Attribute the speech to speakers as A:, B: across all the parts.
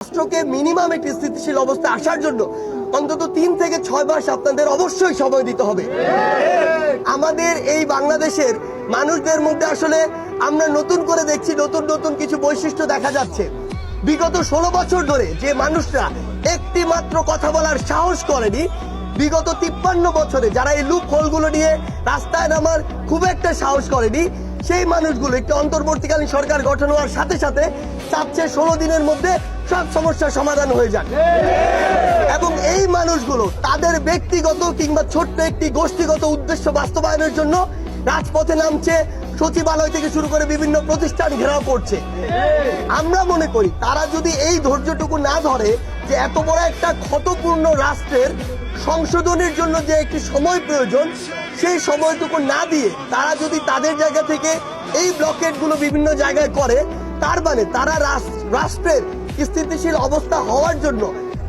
A: রাষ্ট্রকে মিনিমাম একটি স্থিতিশীল অবস্থায় আসার জন্য অন্তত তিন থেকে ছয় মাস আপনাদের অবশ্যই সময় দিতে হবে। আমাদের এই বাংলাদেশের মানুষদের মধ্যে আসলে আমরা নতুন করে দেখছি, নতুন নতুন কিছু বৈশিষ্ট্য দেখা যাচ্ছে। বিগত ষোলো বছর ধরে যে মানুষরা একটি মাত্র কথা বলার সাহস করেনি, বিগত তিপ্পান্ন বছরে যারা এই লুপ হোলগুলো নিয়ে রাস্তায় নামার খুব একটা সাহস করেনি, সেই মানুষগুলো একটি অন্তর্বর্তীকালীন সরকার গঠন হওয়ার সাথে সাথে চাচ্ছে ষোলো দিনের মধ্যে সব সমস্যার সমাধান হয়ে যাক। এবং এই মানুষগুলো তাদের ব্যক্তিগত কিংবা ছোট্ট একটি গোষ্ঠীগত উদ্দেশ্য বাস্তবায়নের জন্য রাজপথে নামছে, সচিবালয় থেকে শুরু করে বিভিন্ন প্রতিষ্ঠান ঘেরাও করছে। আমরা মনে করি তারা যদি এই ধৈর্যটুকু না ধরে যে এত বড় একটা ক্ষতপূর্ণ রাষ্ট্রের সংশোধনের জন্য যে একটি সময় প্রয়োজন, সেই সময়টুকু না দিয়ে তারা যদি তাদের জায়গা থেকে এই ব্লকেটগুলো বিভিন্ন জায়গায় করে, তার মানে তারা রাষ্ট্রের স্থিতিশীল অবস্থা হওয়ার জন্য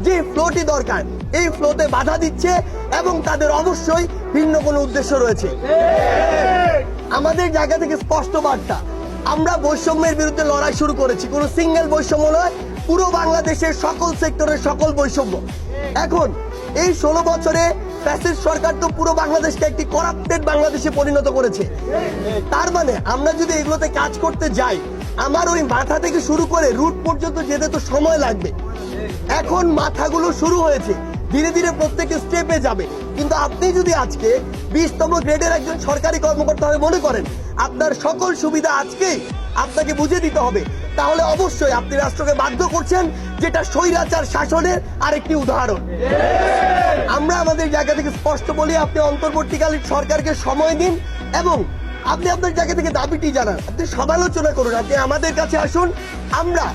A: যে ফ্লোটি দরকার, এই ফ্লোতে বাধা দিচ্ছে এবং তাদের অবশ্যই ভিন্ন কোনো উদ্দেশ্য রয়েছে। আমাদের জায়গা থেকে স্পষ্ট বার্তা, আমরা বৈষম্যের বিরুদ্ধে লড়াই শুরু করেছি। কোনো সিঙ্গেল বৈষম্য নয়, পুরো বাংলাদেশের সকল সেক্টরের সকল বৈষম্য। এখন, এই ষোলো বছরে সরকার তো পুরো বাংলাদেশকে একটি করাপ্টেড বাংলাদেশে পরিণত করেছে। তার মানে আমরা যদি এগুলোতে কাজ করতে যাই আমার ওই মাথা থেকে শুরু করে রুট পর্যন্ত যেতে তো সময় লাগবে। এখন মাথাগুলো শুরু হয়েছে। ধীরে ধীরে প্রত্যেকটি স্টেপে যাবে। কিন্তু আপনি যদি আজকে বিশতম গ্রেডের একজন সরকারি কর্মকর্তা হয়ে মনে করেন, আপনার সকল সুবিধা আজকেই আপনাকে বুঝে দিতে হবে, তাহলে অবশ্যই আপনি রাষ্ট্রকে বাধ্য করছেন, যেটা স্বৈরাচার শাসনের আরেকটি উদাহরণ। আমরা আমাদের জায়গা থেকে স্পষ্ট বলি, আপনি অন্তর্বর্তীকালীন সরকারকে সময় দিন এবং আপনি আপনার জায়গা থেকে দাবিটি জানান? আপনি সমালোচনা করুন, আপনি আমাদের কাছে আসুন। আমরা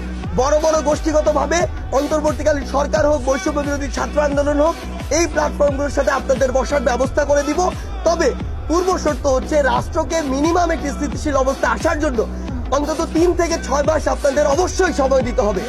A: বড় বড় গোষ্ঠীগতভাবে অন্তর্বর্তীকালীন সরকার হোক, বৈষম্য বিরোধী ছাত্র আন্দোলন হোক, এই প্ল্যাটফর্মগুলোর সাথে আপনাদের বসার ব্যবস্থা করে দিব। তবে পূর্ব শর্ত হচ্ছে রাষ্ট্রকে মিনিমাম একটি স্থিতিশীল অবস্থা আসার জন্য অন্তত তিন থেকে ছয় মাস আপনাদের অবশ্যই সময় দিতে হবে।